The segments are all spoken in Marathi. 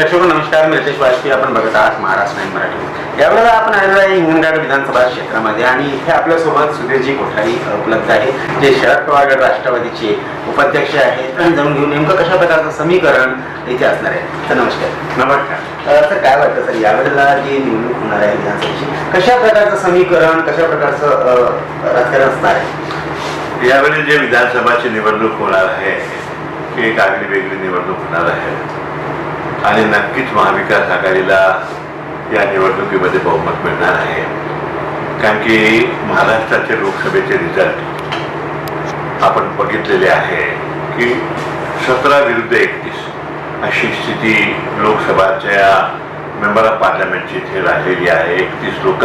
प्रेक्षक नमस्कार मी रितेश वाजपेयी आपण बघत आहात महाराष्ट्र नाईन मराठी यावेळेला आपण आलेलो आहे हिंगणघाट विधानसभा क्षेत्रामध्ये आणि इथे आपल्यासोबत सुधीरजी कोठारी उपलब्ध आहे जे शरद पवार राष्ट्रवादीचे उपाध्यक्ष आहेत. आणि जाऊन घेऊन नेमकं कशा प्रकारचं समीकरण इथे असणार आहे? तर नमस्कार. नमस्कार. तर काय वाटतं सर यावेळेला जी निवडणूक होणार आहे विधानसभेची कशा प्रकारचं समीकरण कशा प्रकारचं राजकारण असणार आहे? यावेळी जे विधानसभाची निवडणूक होणार आहे ती एक आगळी वेगळी निवडणूक होणार आहे. आणि नक्कीच महाविकास आघाडीला या निवडणुकीमध्ये बहुमत मिळणार आहे. कारण की महाराष्ट्राचे लोकसभेचे रिझल्ट आपण बघितलेले आहे की सतरा विरुद्ध एकतीस अशी स्थिती लोकसभाच्या मेंबर ऑफ पार्लमेंटची इथे राहिलेली आहे. एकतीस लोक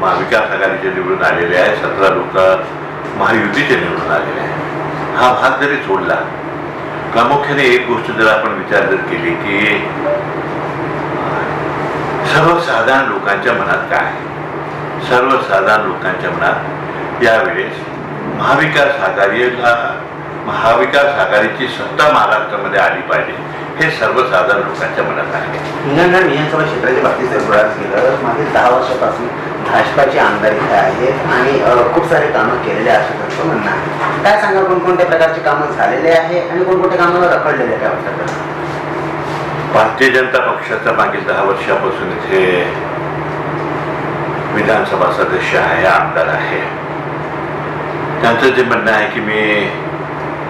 महाविकास आघाडीचे निवडून आलेले आहे सतरा लोक महायुतीचे निवडून आलेले आहे हा भाग जरी सोडला प्रामुख्याने एक गोष्ट जर आपण विचार जर केली की सर्वसाधारण लोकांच्या मनात काय आहे? सर्वसाधारण लोकांच्या मनात यावेळेस महाविकास आघाडीला महाविकास आघाडीची सत्ता महाराष्ट्रामध्ये आली पाहिजे हे सर्वसाधारण लोकांच्या मनात आहे. हिंगणघाट विधानसभा क्षेत्राच्या बाबतीत जर बोलायचं गेलं मागील दहा वर्षापासून भाजपाचे आमदार इथे आहेत आणि खूप सारे कामं केलेले आहे असं त्यांचं म्हणणं आहे. काय सांगा कोणकोणत्या प्रकारचे कामं झालेले आहे आणि कोणकोणत्या कामाला रखडलेले काय वाटतं भारतीय जनता पक्षाचा मागील दहा वर्षापासून इथे विधानसभा सदस्य आहे आमदार आहे. त्यांचं जे म्हणणं आहे की मी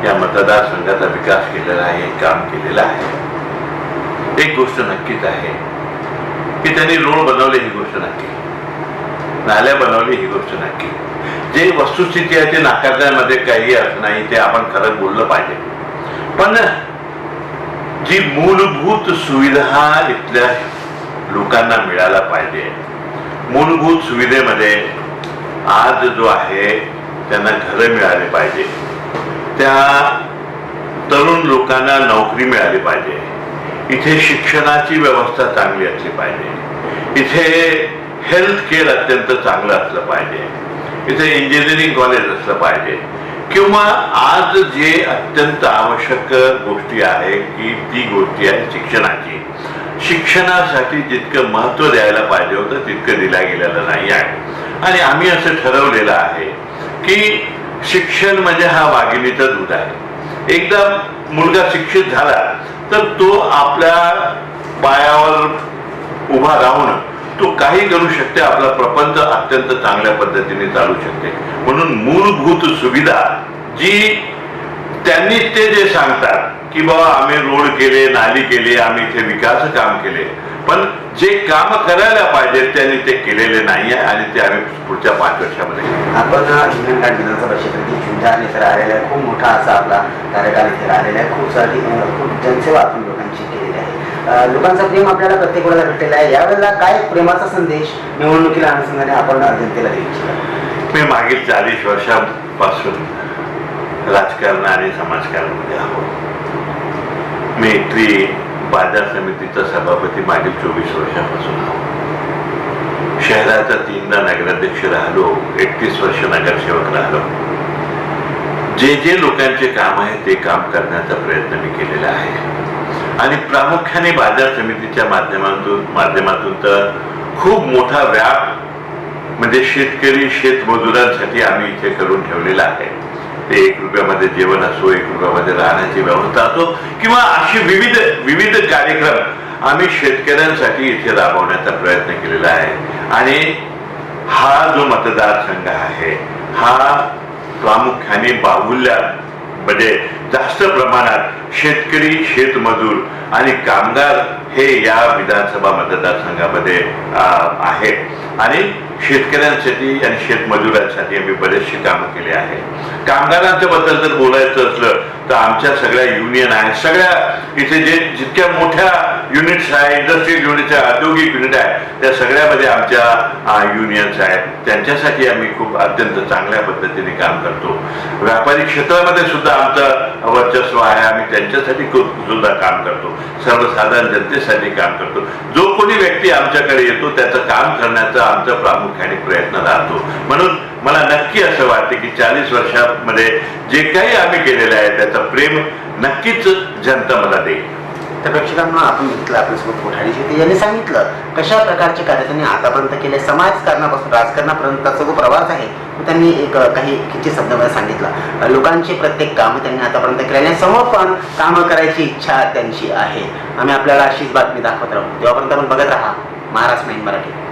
या मतदारसंघाचा विकास केलेला आहे काम केलेलं आहे. एक गोष्ट नक्कीच आहे की त्यांनी रोड बनवले ही गोष्ट नक्की. नाल्या बनवली ही गोष्ट नक्की. जे वस्तुस्थिती आहे ते नाकारण्यामध्ये काही अर्थ नाही ते आपण खरं बोललं पाहिजे. पण जी मूलभूत सुविधा इथल्या लोकांना मिळायला पाहिजे मूलभूत सुविधेमध्ये आज जो आहे त्यांना घरं मिळाले पाहिजे. त्या तरुण लोकांना नोकरी मिळाली पाहिजे. इथे शिक्षणाची व्यवस्था चांगली असली पाहिजे. इथे हेल्थ केअर अत्यंत चांगलं असलं पाहिजे. इथे इंजिनिअरिंग कॉलेज असलं पाहिजे. किंवा आज जे अत्यंत आवश्यक गोष्टी आहे की ती गोष्टी आहे शिक्षणाची. शिक्षणासाठी जितकं महत्त्व द्यायला पाहिजे होतं तितकं दिल्या गेलेलं नाही आहे. आणि आम्ही असं ठरवलेलं आहे की शिक्षण म्हणजे हा वाघिणीचा दूध आहे. एकदा मुलगा शिक्षित झाला तर तो आपल्या पायावर उभा राहून तो काही करू शकते आपला प्रपंच अत्यंत चांगल्या पद्धतीने चालू शकते. म्हणून मूलभूत सुविधा जी त्यांनी ते जे सांगतात की बाबा आम्ही रोड केले नाली केली आम्ही इथे विकास काम केले पण जे काम करायला पाहिजे त्यांनी ते केलेले नाही आहे आणि ते आम्ही पुढच्या पाच वर्षामध्ये आपण हिंगणघाट विधानसभा क्षेत्रातील इथे राहिलेला आहे खूप मोठा असा आपला कार्यकाल इथे राहिलेला आहे. खूप सारी खूप जनसेवा आपण लोकांची केलेली आहे. लोकांचा प्रेम आपल्याला प्रत्येक वेळेला भेटलेला आहे. यावेळेला काय प्रेमाचा संदेश निवडणुकीला अनुषंगाने आपण जनतेला देऊ इच्छिता? मी मागील चाळीस वर्षापासून राजकारण आणि समाजकारणामध्ये आहो मी इथली बाजार समितीचा सभापती मागील चोवीस वर्षापासून आहो शहराचा तीनदा नगराध्यक्ष राहिलो एकतीस वर्ष नगरसेवक राहिलो. जे जे लोकांचे काम आहे ते काम करण्याचा प्रयत्न मी केलेला आहे. आणि प्रामुख्याने बाजार समितीच्या माध्यमातून माध्यमातून तर खूप मोठा व्याप म्हणजे शेतकरी शेतमजुरांसाठी आम्ही इथे करून ठेवलेला आहे. ते एक रुपयामध्ये जेवण असो एक रुपयामध्ये राहण्याची व्यवस्था असो किंवा अशी विविध विविध कार्यक्रम आम्ही शेतकऱ्यांसाठी इथे राबवण्याचा प्रयत्न केलेला आहे. आणि हा जो मतदारसंघ आहे हा प्रामुख्याने बाहुल्या म्हणजे जास्त प्रमाणात शेतकरी शेतमजूर आणि कामगार हे या विधानसभा मतदारसंघामध्ये आहेत आणि शेतकऱ्यांसाठी आणि शेतमजुरांसाठी आम्ही बरेचशी कामं केली आहे. कामगारांच्या बद्दल जर बोलायचं असलं तर आमच्या सगळ्या युनियन आहेत. सगळ्या इथे जे जितक्या मोठ्या युनिट्स आहे इंडस्ट्रीयल युनिट्स आहे औद्योगिक युनिट आहे. त्या सगळ्यामध्ये आमच्या युनियन्स आहेत. त्यांच्यासाठी आम्ही खूप अत्यंत चांगल्या पद्धतीने काम करतो. व्यापारी क्षेत्रामध्ये सुद्धा आमचं वर्चस्व आहे. आम्ही त्यांच्यासाठी खूप सुद्धा काम करतो. सर्वसाधारण जनतेसाठी काम करतो. जो कोणी व्यक्ती आमच्याकडे येतो त्याचं काम करण्याचा आमचा प्रामुख्याने प्रयत्न राहतो. म्हणून मला नक्की असं वाटते की चाळीस वर्षामध्ये जे काही आम्ही केलेलं आहे त्याचं प्रेम नक्कीच जनता मला देईल. तर प्रेक्षकांना आपण घेतलं आपल्यासोबत कोठारी होते यांनी सांगितलं कशा प्रकारचे कार्य त्यांनी आतापर्यंत केले? समाजकारणापासून राजकारणापर्यंतचा जो प्रवास आहे तो त्यांनी एक काही किती शब्दामध्ये सांगितला. अ, लोकांची प्रत्येक कामं त्यांनी आतापर्यंत केले आणि समोर पण कामं करायची इच्छा त्यांची आहे. आम्ही आपल्याला अशीच बातमी दाखवत राहू. तेव्हापर्यंत आपण बघत राहा. महाराष्ट्र नाईन मराठी.